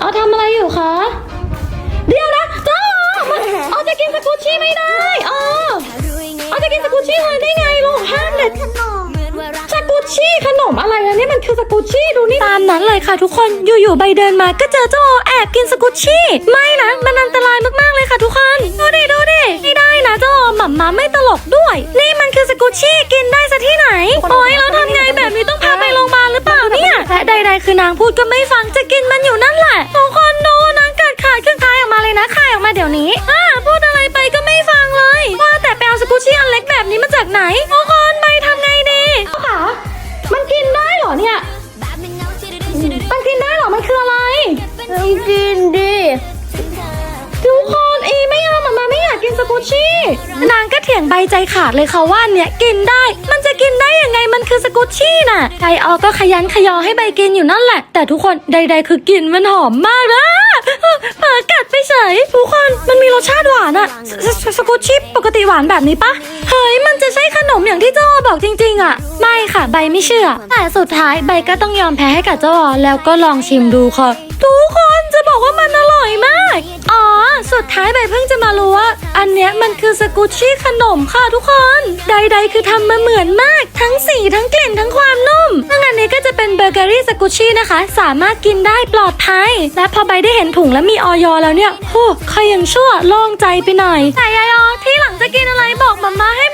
เอาทำอะไรอยู่คะ เดี๋ยวนะเจ้ามันเอาจะกินสกุชชี่ไม่ได้อ๋อเอาจะกินสกุชชี่เลยได้ไงลูกห้ามเด็ดขนมสกุชชี่ขนมอะไรอะเนี่ยมันคือสกุชชี่ดูนี่ตามนั้นเลยค่ะทุกคนอยู่ๆใบเดินมาก็เจอเจ้าโอแอบกินสกุชชี่ไม่นะมันอันตรายมากๆเลยค่ะทุกคนดูดิดูดิไม่ได้นะเจ้าโอหม่ำมาไม่ตลกด้วยนี่ ดๆคือนางพูดก็ไม่ฟังจะกินมันอยู่นั่นแหละทุกคนดูนางกัดขาดขึ้นคายออกมาเลยนะคายออกมาเดี๋ยวนี้อ่าพูดอะไรไปก็ไม่ฟังเลย ว่าแต่ไปเอาสกุชชี่อันเล็กแบบนี้มาจากไหนทุกคนใบทำไงดีค่ะมันกินได้เหรอเนี่ยมันกินได้เหรอมันคืออะไรต้องกินดิทุกคนอีไม่เอามามาไม่อยากกินสกุชชี่นางก็เถียงใบใจขาดเลยค่ะว่าเนี่ยกินได้ มันจะกินได้ยังไงมันคือสกุชชี่ น่ะไอออก็ขยันขยอให้ใบกินอยู่นั่นแหละ แต่ทุกคนใด ๆ คือกลิ่นมันหอมมากนะเผลอกัดไปเฉยทุกคนมันมีรสชาติหวานอะสสสกุชชี่ปกติหวานแบบนี้ปะเฮ้ยมันจะใช่ขนมอย่างที่เจ้าอบอกจริง ๆอะไม่ค่ะใบไม่เชื่อ แต่สุดท้ายใบก็ต้องยอมแพ้ให้กับเจ้าออแล้วก็ลองชิมดูค่ะ ทุกคนจะบอกว่ามันอร่อยมาก อันเนี้ยมันคือสกูชี่ขนมค่ะทุกคน ใดๆคือทำมาเหมือนมาก ทั้งสีทั้งกลิ่นทั้งความนุ่มทั้งอันนี้ก็จะเป็นเบเกอรี่สกูชี่นะคะ สามารถกินได้ปลอดภัย และพอใบได้เห็นถุงแล้วมีออยแล้วเนี่ยโอ้ใครยังชั่วโล่งใจไปหน่อยแต่ยายอที่หลังจะกินอะไรบอกมาม่าให้